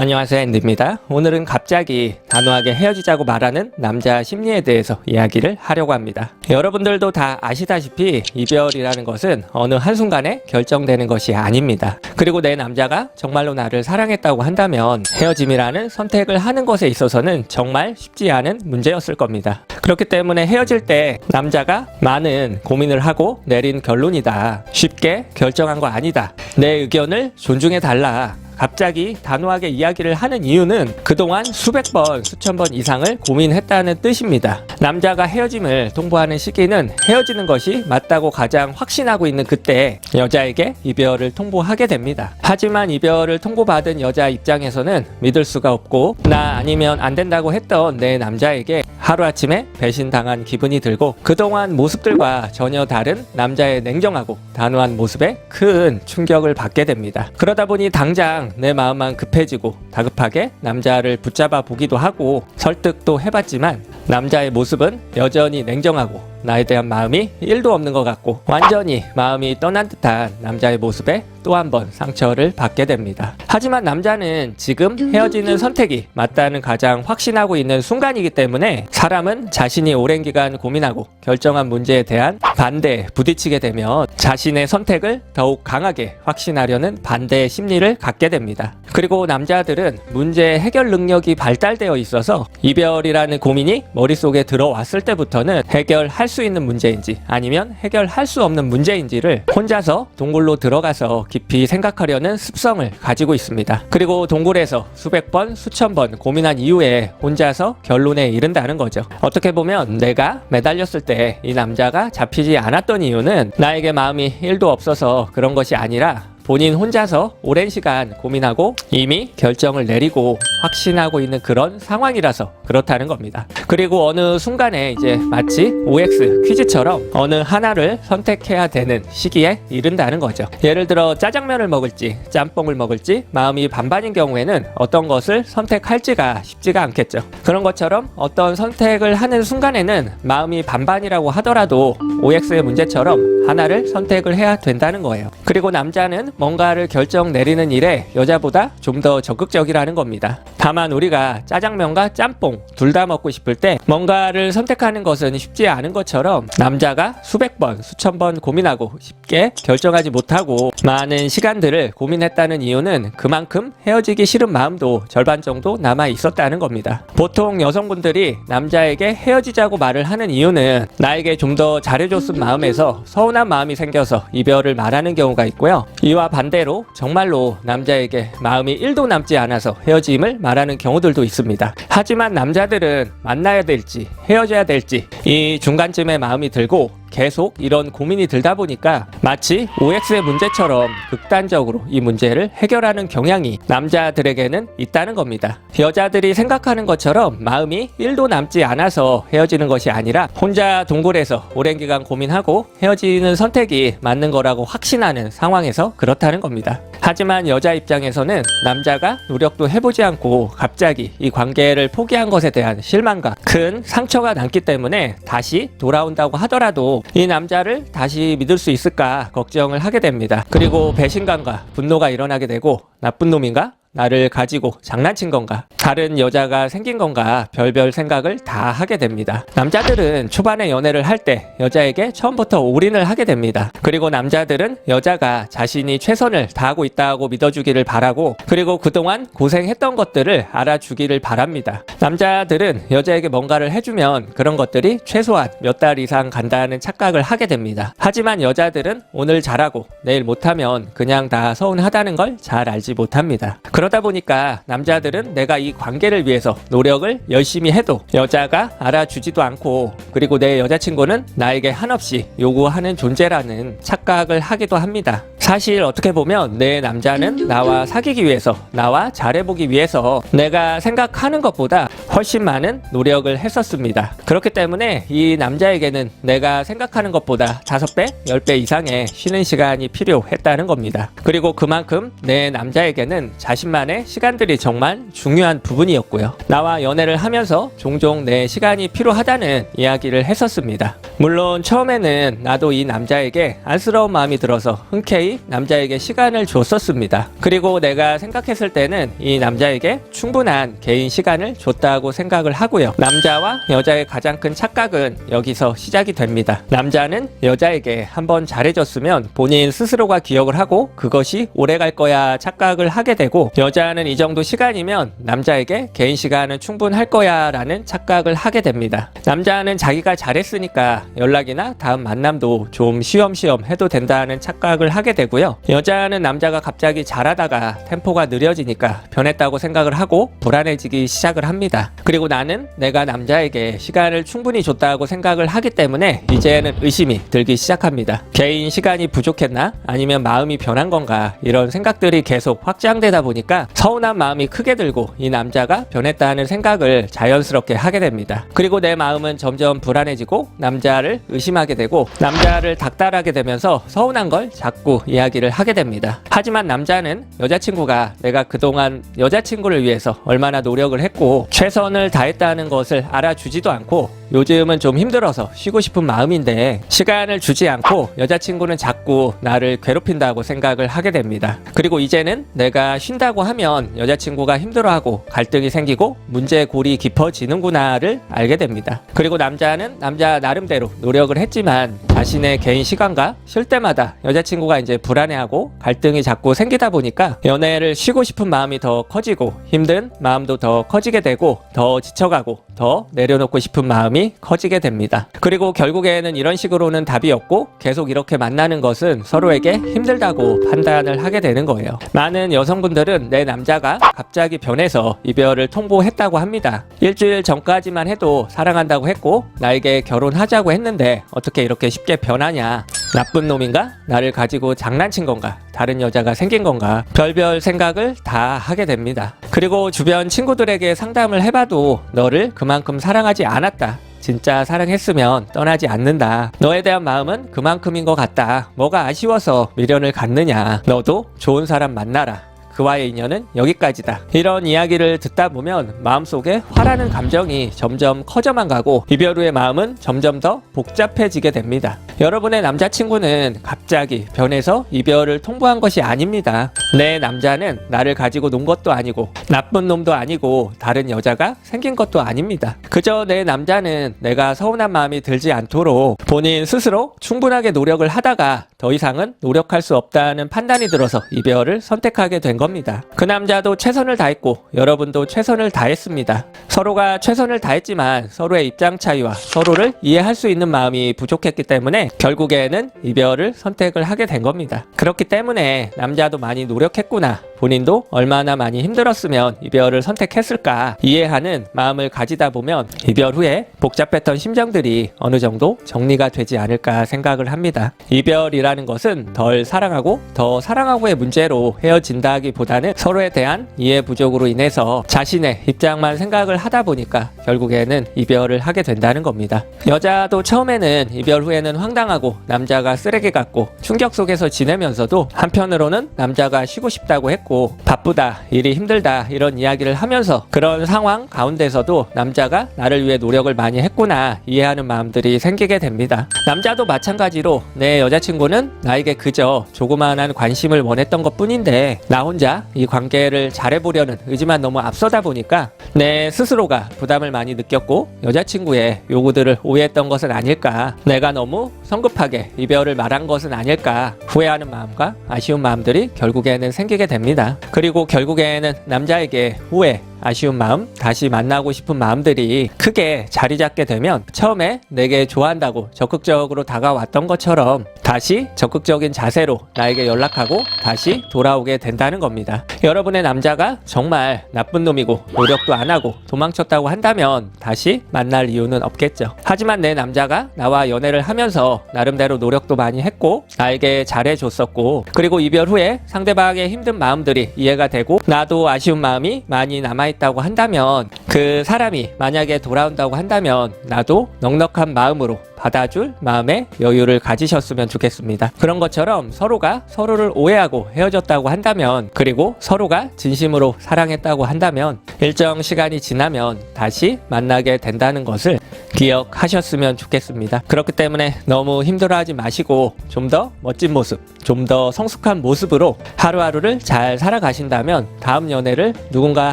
안녕하세요 앤디입니다. 오늘은 갑자기 단호하게 헤어지자고 말하는 남자 심리에 대해서 이야기를 하려고 합니다. 여러분들도 다 아시다시피 이별이라는 것은 어느 한순간에 결정되는 것이 아닙니다. 그리고 내 남자가 정말로 나를 사랑했다고 한다면 헤어짐이라는 선택을 하는 것에 있어서는 정말 쉽지 않은 문제였을 겁니다. 그렇기 때문에 헤어질 때 남자가 많은 고민을 하고 내린 결론이다. 쉽게 결정한 거 아니다. 내 의견을 존중해 달라. 갑자기 단호하게 이야기를 하는 이유는 그동안 수백 번, 수천 번 이상을 고민했다는 뜻입니다. 남자가 헤어짐을 통보하는 시기는 헤어지는 것이 맞다고 가장 확신하고 있는 그때 여자에게 이별을 통보하게 됩니다. 하지만 이별을 통보받은 여자 입장에서는 믿을 수가 없고 나 아니면 안 된다고 했던 내 남자에게 하루아침에 배신당한 기분이 들고 그동안 모습들과 전혀 다른 남자의 냉정하고 단호한 모습에 큰 충격을 받게 됩니다. 그러다 보니 당장 내 마음만 급해지고 다급하게 남자를 붙잡아 보기도 하고 설득도 해봤지만 남자의 모습은 여전히 냉정하고 나에 대한 마음이 1도 없는 것 같고 완전히 마음이 떠난 듯한 남자의 모습에 또 한 번 상처를 받게 됩니다. 하지만 남자는 지금 헤어지는 선택이 맞다는 가장 확신하고 있는 순간이기 때문에 사람은 자신이 오랜 기간 고민하고 결정한 문제에 대한 반대에 부딪히게 되면 자신의 선택을 더욱 강하게 확신하려는 반대의 심리를 갖게 됩니다. 그리고 남자들은 문제 해결 능력이 발달되어 있어서 이별이라는 고민이 머릿속에 들어왔을 때부터는 해결할 수 있는 문제인지 아니면 해결할 수 없는 문제인지를 혼자서 동굴로 들어가서 깊이 생각하려는 습성을 가지고 있습니다. 그리고 동굴에서 수백 번, 수천 번 고민한 이후에 혼자서 결론에 이른다는 거죠. 어떻게 보면 내가 매달렸을 때 이 남자가 잡히지 않았던 이유는 나에게 마음이 1도 없어서 그런 것이 아니라 본인 혼자서 오랜 시간 고민하고 이미 결정을 내리고 확신하고 있는 그런 상황이라서 그렇다는 겁니다. 그리고 어느 순간에 이제 마치 OX 퀴즈처럼 어느 하나를 선택해야 되는 시기에 이른다는 거죠. 예를 들어 짜장면을 먹을지 짬뽕을 먹을지 마음이 반반인 경우에는 어떤 것을 선택할지가 쉽지가 않겠죠. 그런 것처럼 어떤 선택을 하는 순간에는 마음이 반반이라고 하더라도 OX의 문제처럼 하나를 선택을 해야 된다는 거예요. 그리고 남자는 뭔가를 결정 내리는 일에 여자보다 좀 더 적극적이라는 겁니다. 다만 우리가 짜장면과 짬뽕 둘 다 먹고 싶을 때 뭔가를 선택하는 것은 쉽지 않은 것처럼 남자가 수백 번, 수천 번 고민하고 쉽게 결정하지 못하고 많은 시간들을 고민했다는 이유는 그만큼 헤어지기 싫은 마음도 절반 정도 남아 있었다는 겁니다. 보통 여성분들이 남자에게 헤어지자고 말을 하는 이유는 나에게 좀 더 잘해줬은 마음에서 서운한 마음이 생겨서 이별을 말하는 경우가 있고요. 이와 반대로 정말로 남자에게 마음이 1도 남지 않아서 헤어짐을 말하는 경우들도 있습니다. 하지만 남자들은 만나야 될지 헤어져야 될지 이 중간쯤에 마음이 들고 계속 이런 고민이 들다 보니까 마치 OX의 문제처럼 극단적으로 이 문제를 해결하는 경향이 남자들에게는 있다는 겁니다. 여자들이 생각하는 것처럼 마음이 1도 남지 않아서 헤어지는 것이 아니라 혼자 동굴에서 오랜 기간 고민하고 헤어지는 선택이 맞는 거라고 확신하는 상황에서 그렇다는 겁니다. 하지만 여자 입장에서는 남자가 노력도 해보지 않고 갑자기 이 관계를 포기한 것에 대한 실망과 큰 상처가 남기 때문에 다시 돌아온다고 하더라도 이 남자를 다시 믿을 수 있을까 걱정을 하게 됩니다. 그리고 배신감과 분노가 일어나게 되고 나쁜 놈인가? 나를 가지고 장난친 건가? 다른 여자가 생긴 건가? 별별 생각을 다 하게 됩니다. 남자들은 초반에 연애를 할 때 여자에게 처음부터 올인을 하게 됩니다. 그리고 남자들은 여자가 자신이 최선을 다하고 있다고 믿어주기를 바라고 그리고 그동안 고생했던 것들을 알아주기를 바랍니다. 남자들은 여자에게 뭔가를 해주면 그런 것들이 최소한 몇 달 이상 간다는 착각을 하게 됩니다. 하지만 여자들은 오늘 잘하고 내일 못하면 그냥 다 서운하다는 걸 잘 알지 못합니다. 그러다 보니까 남자들은 내가 이 관계를 위해서 노력을 열심히 해도 여자가 알아주지도 않고 그리고 내 여자친구는 나에게 한없이 요구하는 존재라는 착각을 하기도 합니다. 사실 어떻게 보면 내 남자는 나와 사귀기 위해서 나와 잘해보기 위해서 내가 생각하는 것보다 훨씬 많은 노력을 했었습니다. 그렇기 때문에 이 남자에게는 내가 생각하는 것보다 5배, 10배 이상의 쉬는 시간이 필요했다는 겁니다. 그리고 그만큼 내 남자에게는 자신만의 시간들이 정말 중요한 부분이었고요. 나와 연애를 하면서 종종 내 시간이 필요하다는 이야기를 했었습니다. 물론 처음에는 나도 이 남자에게 안쓰러운 마음이 들어서 흔쾌히 남자에게 시간을 줬었습니다. 그리고 내가 생각했을 때는 이 남자에게 충분한 개인 시간을 줬다 고 생각을 하고요. 남자와 여자의 가장 큰 착각은 여기서 시작이 됩니다. 남자는 여자에게 한번 잘해줬으면 본인 스스로가 기억을 하고 그것이 오래 갈 거야 착각을 하게 되고 여자는 이 정도 시간이면 남자에게 개인 시간은 충분할 거야 라는 착각을 하게 됩니다. 남자는 자기가 잘했으니까 연락이나 다음 만남도 좀 쉬엄쉬엄 해도 된다는 착각을 하게 되고요. 여자는 남자가 갑자기 잘하다가 템포가 느려지니까 변했다고 생각을 하고 불안해지기 시작을 합니다. 그리고 나는 내가 남자에게 시간을 충분히 줬다고 생각을 하기 때문에 이제는 의심이 들기 시작합니다. 개인 시간이 부족했나? 아니면 마음이 변한 건가? 이런 생각들이 계속 확장되다 보니까 서운한 마음이 크게 들고 이 남자가 변했다는 생각을 자연스럽게 하게 됩니다. 그리고 내 마음은 점점 불안해지고 남자를 의심하게 되고 남자를 닥달하게 되면서 서운한 걸 자꾸 이야기를 하게 됩니다. 하지만 남자는 여자친구가 내가 그동안 여자친구를 위해서 얼마나 노력을 했고 최 선을 다했다는 것을 알아주지도 않고 요즘은 좀 힘들어서 쉬고 싶은 마음인데 시간을 주지 않고 여자친구는 자꾸 나를 괴롭힌다고 생각을 하게 됩니다. 그리고 이제는 내가 쉰다고 하면 여자친구가 힘들어하고 갈등이 생기고 문제의 골이 깊어지는구나를 알게 됩니다. 그리고 남자는 남자 나름대로 노력을 했지만 자신의 개인 시간과 쉴 때마다 여자친구가 이제 불안해하고 갈등이 자꾸 생기다 보니까 연애를 쉬고 싶은 마음이 더 커지고 힘든 마음도 더 커지게 되고 더 지쳐가고 더 내려놓고 싶은 마음이 커지게 됩니다. 그리고 결국에는 이런 식으로는 답이 없고 계속 이렇게 만나는 것은 서로에게 힘들다고 판단을 하게 되는 거예요. 많은 여성분들은 내 남자가 갑자기 변해서 이별을 통보했다고 합니다. 일주일 전까지만 해도 사랑한다고 했고 나에게 결혼하자고 했는데 어떻게 이렇게 쉽게 변하냐. 나쁜 놈인가? 나를 가지고 장난친 건가? 다른 여자가 생긴 건가? 별별 생각을 다 하게 됩니다. 그리고 주변 친구들에게 상담을 해봐도 너를 그만 큼 사랑하지 않았다. 진짜 사랑했으면 떠나지 않는다. 너에 대한 마음은 그만큼인 것 같다. 뭐가 아쉬워서 미련을 갖느냐. 너도 좋은 사람 만나라. 그와의 인연은 여기까지다. 이런 이야기를 듣다 보면 마음속에 화라는 감정이 점점 커져만 가고 이별 후의 마음은 점점 더 복잡해지게 됩니다. 여러분의 남자친구는 갑자기 변해서 이별을 통보한 것이 아닙니다. 내 남자는 나를 가지고 논 것도 아니고 나쁜 놈도 아니고 다른 여자가 생긴 것도 아닙니다. 그저 내 남자는 내가 서운한 마음이 들지 않도록 본인 스스로 충분하게 노력을 하다가 더 이상은 노력할 수 없다는 판단이 들어서 이별을 선택하게 된 겁니다. 그 남자도 최선을 다했고 여러분도 최선을 다했습니다. 서로가 최선을 다했지만 서로의 입장 차이와 서로를 이해할 수 있는 마음이 부족했기 때문에 결국에는 이별을 선택을 하게 된 겁니다. 그렇기 때문에 남자도 많이 노력했구나. 본인도 얼마나 많이 힘들었으면 이별을 선택했을까 이해하는 마음을 가지다 보면 이별 후에 복잡했던 심정들이 어느 정도 정리가 되지 않을까 생각을 합니다. 이별이라는 것은 덜 사랑하고 더 사랑하고의 문제로 헤어진다기 보다는 서로에 대한 이해 부족으로 인해서 자신의 입장만 생각을 하다 보니까 결국에는 이별을 하게 된다는 겁니다. 여자도 처음에는 이별 후에는 황당하고 남자가 쓰레기 같고 충격 속에서 지내면서도 한편으로는 남자가 쉬고 싶다고 했고 바쁘다 일이 힘들다 이런 이야기를 하면서 그런 상황 가운데서도 남자가 나를 위해 노력을 많이 했구나 이해하는 마음들이 생기게 됩니다 남자도 마찬가지로 내 여자친구는 나에게 그저 조그마한 관심을 원했던 것 뿐인데 나 혼자 이 관계를 잘해보려는 의지만 너무 앞서다 보니까 내 스스로가 부담을 많이 느꼈고 여자친구의 요구들을 오해했던 것은 아닐까 내가 너무 성급하게 이별을 말한 것은 아닐까 후회하는 마음과 아쉬운 마음들이 결국에는 생기게 됩니다. 그리고 결국에는 남자에게 후회, 아쉬운 마음, 다시 만나고 싶은 마음들이 크게 자리 잡게 되면 처음에 내게 좋아한다고 적극적으로 다가왔던 것처럼 다시 적극적인 자세로 나에게 연락하고 다시 돌아오게 된다는 겁니다. 여러분의 남자가 정말 나쁜 놈이고 노력도 안 하고 도망쳤다고 한다면 다시 만날 이유는 없겠죠. 하지만 내 남자가 나와 연애를 하면서 나름대로 노력도 많이 했고 나에게 잘해줬었고 그리고 이별 후에 상대방의 힘든 마음들이 이해가 되고 나도 아쉬운 마음이 많이 남아 있다고 한다면 그 사람이 만약에 돌아온다고 한다면 나도 넉넉한 마음으로 받아줄 마음의 여유를 가지셨으면 좋겠습니다. 그런 것처럼 서로가 서로를 오해하고 헤어졌다고 한다면 그리고 서로가 진심으로 사랑했다고 한다면 일정 시간이 지나면 다시 만나게 된다는 것을 기억하셨으면 좋겠습니다. 그렇기 때문에 너무 힘들어하지 마시고 좀 더 멋진 모습, 좀 더 성숙한 모습으로 하루하루를 잘 살아가신다면 다음 연애를 누군가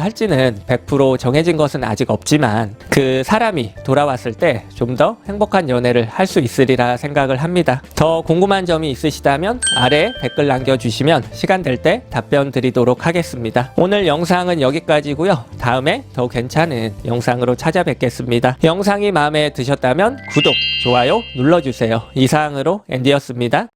할지는 100% 정해진 것은 아직 없지만 그 사람이 돌아왔을 때 좀 더 행복한 연애를 할 수 있으리라 생각을 합니다. 더 궁금한 점이 있으시다면 아래 댓글 남겨주시면 시간 될 때 답변 드리도록 하겠습니다. 오늘 영상은 여기까지고요. 다음에 더 괜찮은 영상으로 찾아뵙겠습니다. 영상이 마음에 드셨다면 구독, 좋아요 눌러주세요. 이상으로 앤디였습니다.